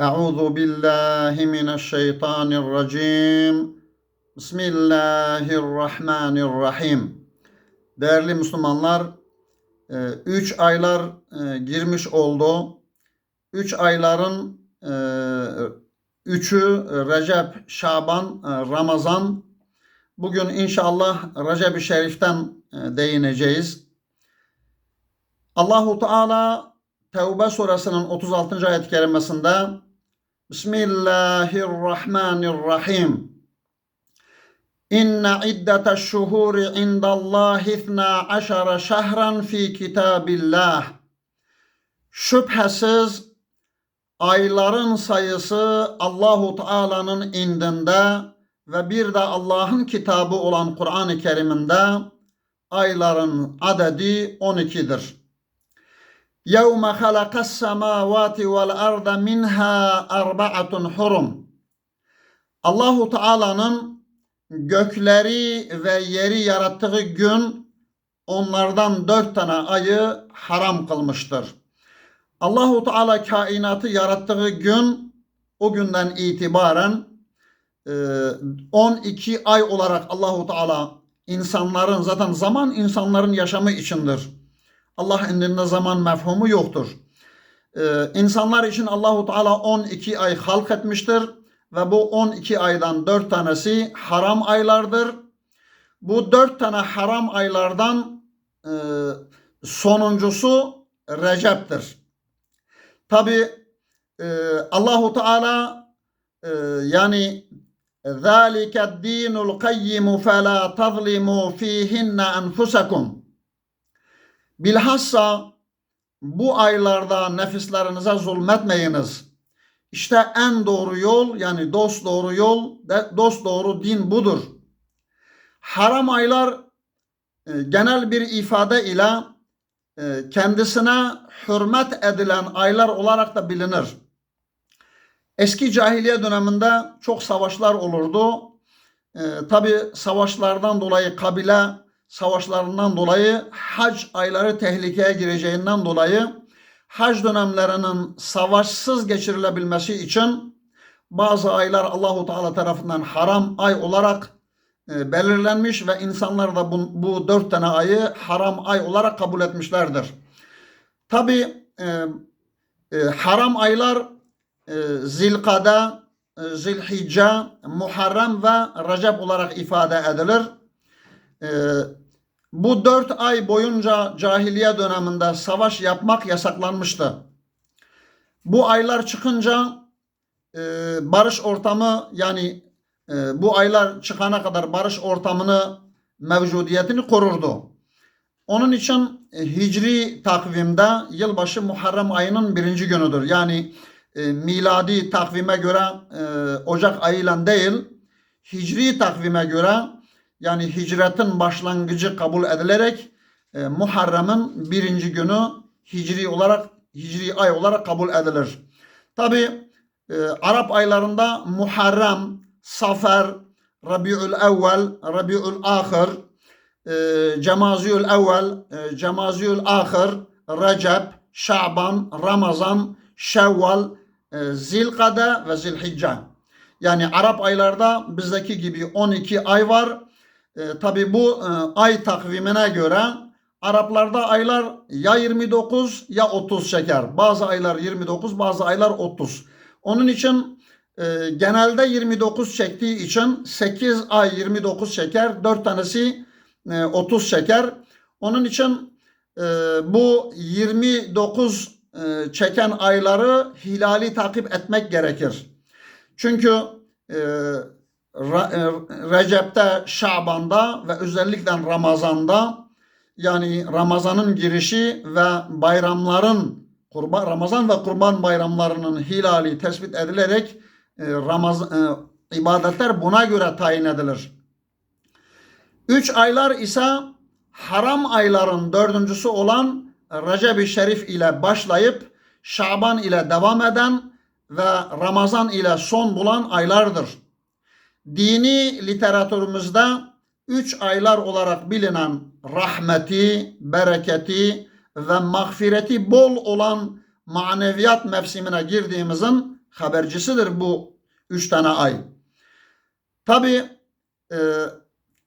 أعوذ بالله من الشيطان الرجيم بسم الله الرحمن الرحيم Değerli Müslümanlar, e, üç aylar e, girmiş oldu. Üç ayların e, üçü Recep, Şaban, e, Ramazan. Bugün inşallah Recep-i Şerif'ten e, değineceğiz. Allahu Teala Tevbe suresinin 36. ayet-i kerimesinde Bismillahirrahmanirrahim. İnne iddeteş şuhuri indallahi ithna aşara şehran fi kitabillah. Şüphesiz ayların sayısı Allahu Teala'nın indinde ve bir de Allah'ın kitabı olan Kur'an-ı Kerim'inde ayların adedi 12'dir. يَوْمَ خَلَقَ السَّمَاوَاتِ وَالْأَرْضَ مِنْهَا أَرْبَعَةٌ hurum. Allahu Teala'nın gökleri ve yeri yarattığı gün onlardan dört tane ayı haram kılmıştır. Allahu Teala kainatı yarattığı gün o günden itibaren 12 ay olarak Allahu Teala insanların zaten zaman insanların yaşamı içindir. Allah indinde zaman mefhumu yoktur. Ee, insanlar için Allahu Teala 12 ay halk etmiştir ve bu 12 aydan 4 tanesi haram aylardır. Bu 4 tane haram aylardan e, sonuncusu Recep'tir. Tabi e, Allahu Teala e, yani ذَٰلِكَ الدِّينُ الْقَيِّمُ فَلَا تَظْلِمُوا ف۪يهِنَّ أَنْفُسَكُمْ Bilhassa bu aylarda nefislerinize zulmetmeyiniz. İşte en doğru yol yani dost doğru yol, dost doğru din budur. Haram aylar e, genel bir ifade ile e, kendisine hürmet edilen aylar olarak da bilinir. Eski cahiliye döneminde çok savaşlar olurdu. E, Tabi savaşlardan dolayı kabile savaşlarından dolayı hac ayları tehlikeye gireceğinden dolayı hac dönemlerinin savaşsız geçirilebilmesi için bazı aylar Allahu Teala tarafından haram ay olarak e, belirlenmiş ve insanlar da bu, bu dört tane ayı haram ay olarak kabul etmişlerdir. Tabi e, e, haram aylar e, Zilkada, e, Zilhicce, Muharrem ve Recep olarak ifade edilir. E, bu dört ay boyunca cahiliye döneminde savaş yapmak yasaklanmıştı. Bu aylar çıkınca e, barış ortamı yani e, bu aylar çıkana kadar barış ortamını mevcudiyetini korurdu. Onun için e, hicri takvimde yılbaşı Muharrem ayının birinci günüdür. Yani e, miladi takvime göre e, Ocak ayıyla değil hicri takvime göre yani hicretin başlangıcı kabul edilerek e, Muharrem'in birinci günü hicri olarak hicri ay olarak kabul edilir. Tabi e, Arap aylarında Muharrem, Safer, Rabiül Evvel, Rabiül Ahir, e, Cemaziyül Evvel, e, Cemaziyül Ahir, Recep, Şaban, Ramazan, Şevval, e, Zilkade ve Zilhicce. Yani Arap aylarda bizdeki gibi 12 ay var. E, Tabi bu e, ay takvimine göre Araplarda aylar ya 29 ya 30 şeker. Bazı aylar 29 bazı aylar 30. Onun için e, genelde 29 çektiği için 8 ay 29 şeker 4 tanesi e, 30 şeker. Onun için e, bu 29 e, çeken ayları hilali takip etmek gerekir. Çünkü e, Recep'te, Şaban'da ve özellikle Ramazan'da yani Ramazan'ın girişi ve bayramların kurban Ramazan ve kurban bayramlarının hilali tespit edilerek e, Ramazan e, ibadetler buna göre tayin edilir. Üç aylar ise haram ayların dördüncüsü olan Recep-i Şerif ile başlayıp Şaban ile devam eden ve Ramazan ile son bulan aylardır dini literatürümüzde üç aylar olarak bilinen rahmeti, bereketi ve mağfireti bol olan maneviyat mevsimine girdiğimizin habercisidir bu üç tane ay. Tabi e,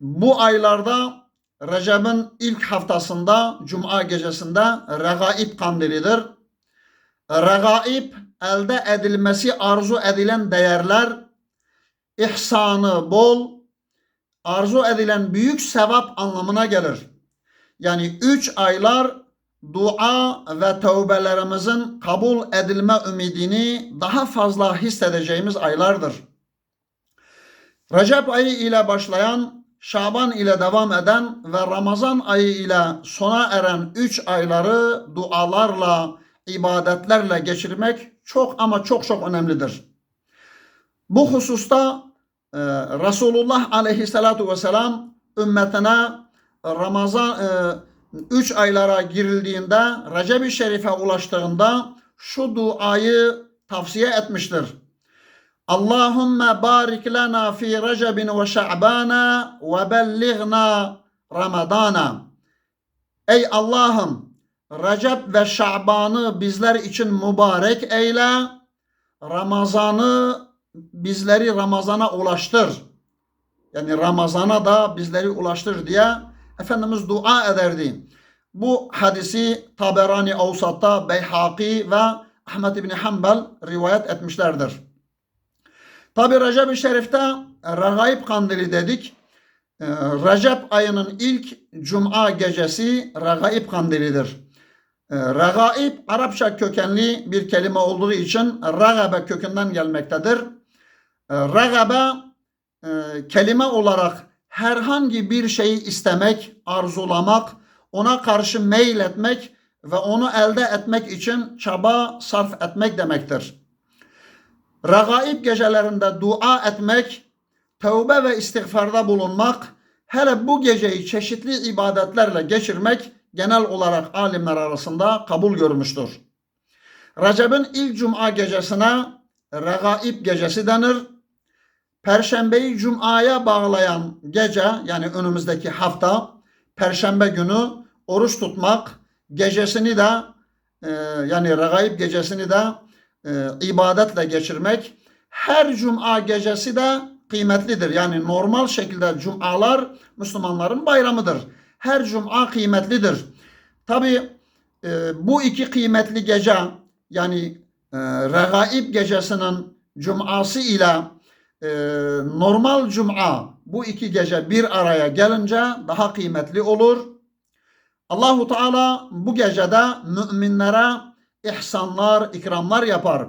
bu aylarda Recep'in ilk haftasında Cuma gecesinde Regaib kandilidir. Regaib elde edilmesi arzu edilen değerler, ihsanı bol, arzu edilen büyük sevap anlamına gelir. Yani üç aylar dua ve tövbelerimizin kabul edilme ümidini daha fazla hissedeceğimiz aylardır. Recep ayı ile başlayan, Şaban ile devam eden ve Ramazan ayı ile sona eren üç ayları dualarla, ibadetlerle geçirmek çok ama çok çok önemlidir. Bu hususta e, Resulullah aleyhissalatu vesselam ümmetine Ramazan e, aylara girildiğinde Recep-i Şerif'e ulaştığında şu duayı tavsiye etmiştir. Allahümme barik lana fi Recepin ve Şa'bana ve bellighna Ramadana. Ey Allah'ım Recep ve Şaban'ı bizler için mübarek eyle. Ramazan'ı bizleri Ramazan'a ulaştır. Yani Ramazan'a da bizleri ulaştır diye Efendimiz dua ederdi. Bu hadisi Taberani Avsat'ta Beyhaki ve Ahmet İbni Hanbel rivayet etmişlerdir. Tabi Recep-i Şerif'te Regaib Kandili dedik. Ee, Recep ayının ilk Cuma gecesi Regaib Kandilidir. Ee, Regaib Arapça kökenli bir kelime olduğu için Ragabe kökünden gelmektedir. Ee, Ragabe e, kelime olarak herhangi bir şeyi istemek, arzulamak, ona karşı meyletmek ve onu elde etmek için çaba sarf etmek demektir. Regaib gecelerinde dua etmek, tövbe ve istiğfarda bulunmak, hele bu geceyi çeşitli ibadetlerle geçirmek genel olarak alimler arasında kabul görmüştür. Recep'in ilk cuma gecesine Regaib gecesi denir. Perşembeyi Cuma'ya bağlayan gece yani önümüzdeki hafta Perşembe günü oruç tutmak gecesini de e, yani Regaib gecesini de e, ibadetle geçirmek her Cuma gecesi de kıymetlidir. Yani normal şekilde Cuma'lar Müslümanların bayramıdır. Her Cuma kıymetlidir. Tabi e, bu iki kıymetli gece yani e, Regaib gecesinin Cuma'sı ile e, normal Cuma bu iki gece bir araya gelince daha kıymetli olur. Allahu Teala bu gecede müminlere ihsanlar, ikramlar yapar.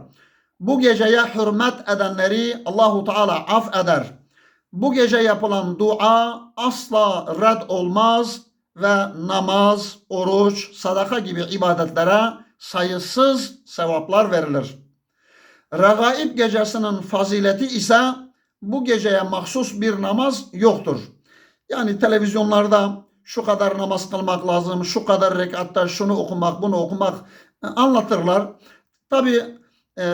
Bu geceye hürmet edenleri Allahu Teala af eder. Bu gece yapılan dua asla red olmaz ve namaz, oruç, sadaka gibi ibadetlere sayısız sevaplar verilir. Regaib gecesinin fazileti ise bu geceye mahsus bir namaz yoktur. Yani televizyonlarda şu kadar namaz kılmak lazım, şu kadar rekatta şunu okumak, bunu okumak e, anlatırlar. Tabi e,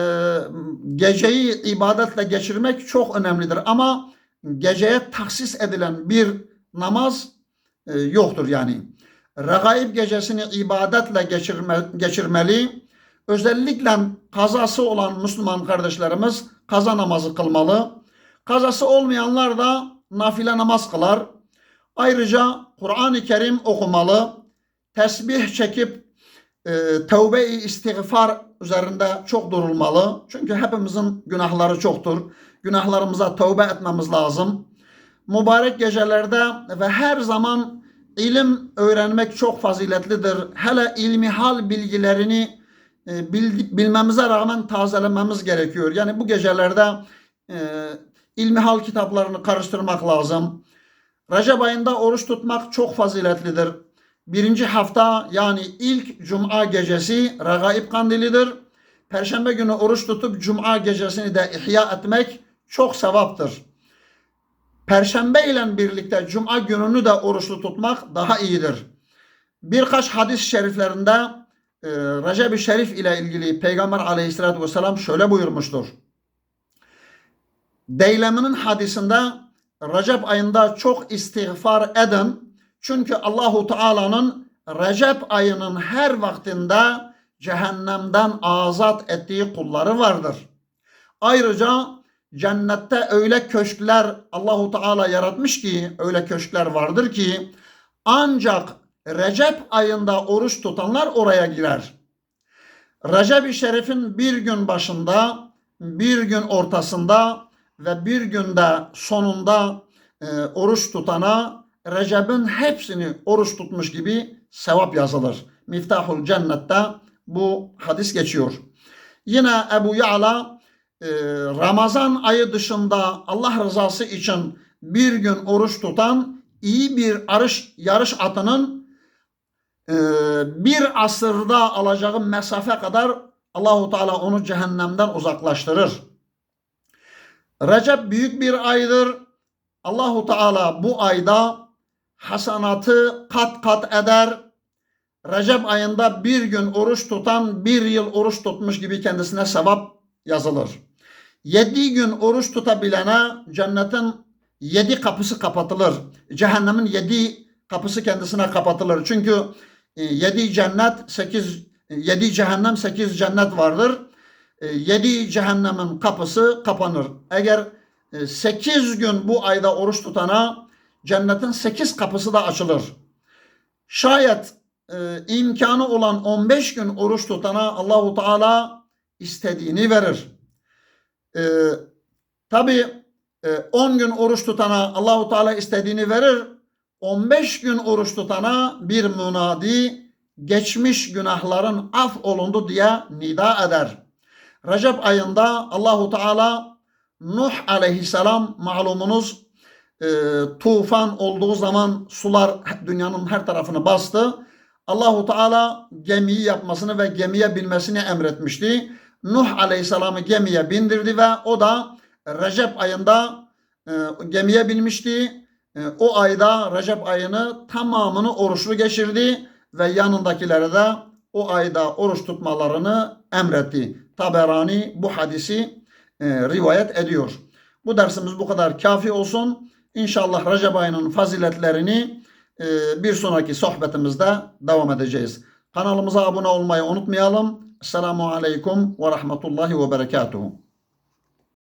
geceyi ibadetle geçirmek çok önemlidir ama geceye taksis edilen bir namaz e, yoktur yani. Regaib gecesini ibadetle geçirme, geçirmeli. Özellikle kazası olan Müslüman kardeşlerimiz kaza namazı kılmalı. Kazası olmayanlar da nafile namaz kılar. Ayrıca Kur'an-ı Kerim okumalı. Tesbih çekip e, tevbe-i istiğfar üzerinde çok durulmalı. Çünkü hepimizin günahları çoktur. Günahlarımıza tövbe etmemiz lazım. Mübarek gecelerde ve her zaman ilim öğrenmek çok faziletlidir. Hele ilmi hal bilgilerini e, bilmemize rağmen tazelememiz gerekiyor. Yani bu gecelerde e, ilmi hal kitaplarını karıştırmak lazım. Recep ayında oruç tutmak çok faziletlidir. Birinci hafta yani ilk cuma gecesi regaib kandilidir. Perşembe günü oruç tutup cuma gecesini de ihya etmek çok sevaptır. Perşembe ile birlikte cuma gününü de oruçlu tutmak daha iyidir. Birkaç hadis şeriflerinde e, Recep-i Şerif ile ilgili Peygamber aleyhissalatü vesselam şöyle buyurmuştur. Deyleminin hadisinde Recep ayında çok istiğfar edin. Çünkü Allahu Teala'nın Recep ayının her vaktinde cehennemden azat ettiği kulları vardır. Ayrıca cennette öyle köşkler Allahu Teala yaratmış ki öyle köşkler vardır ki ancak Recep ayında oruç tutanlar oraya girer. Recep-i Şerif'in bir gün başında, bir gün ortasında ve bir günde sonunda e, oruç tutana Recep'in hepsini oruç tutmuş gibi sevap yazılır. Miftahul Cennet'te bu hadis geçiyor. Yine Ebu Ya'la e, Ramazan ayı dışında Allah rızası için bir gün oruç tutan iyi bir arış, yarış atının e, bir asırda alacağı mesafe kadar Allahu Teala onu cehennemden uzaklaştırır. Recep büyük bir aydır. Allahu Teala bu ayda hasanatı kat kat eder. Recep ayında bir gün oruç tutan bir yıl oruç tutmuş gibi kendisine sevap yazılır. Yedi gün oruç tutabilene cennetin yedi kapısı kapatılır. Cehennemin yedi kapısı kendisine kapatılır. Çünkü e, yedi cennet, sekiz, yedi cehennem, sekiz cennet vardır. E, Yedi cehennemin kapısı kapanır. Eğer e, sekiz gün bu ayda oruç tutana cennetin sekiz kapısı da açılır. Şayet e, imkanı olan 15 gün oruç tutana Allahu Teala istediğini verir. E, Tabi 10 gün oruç tutana Allahu Teala istediğini verir. 15 gün oruç tutana bir münadi geçmiş günahların af olundu diye nida eder. Recep ayında Allahu Teala Nuh aleyhisselam malumunuz e, tufan olduğu zaman sular dünyanın her tarafını bastı. Allahu Teala gemiyi yapmasını ve gemiye binmesini emretmişti. Nuh aleyhisselamı gemiye bindirdi ve o da Recep ayında e, gemiye binmişti. E, o ayda Recep ayını tamamını oruçlu geçirdi ve yanındakilere de o ayda oruç tutmalarını emretti. Taberani bu hadisi e, rivayet ediyor. Bu dersimiz bu kadar kafi olsun. İnşallah Recep ayının faziletlerini e, bir sonraki sohbetimizde devam edeceğiz. Kanalımıza abone olmayı unutmayalım. Selamun Aleyküm ve Rahmetullahi ve Berekatuhu.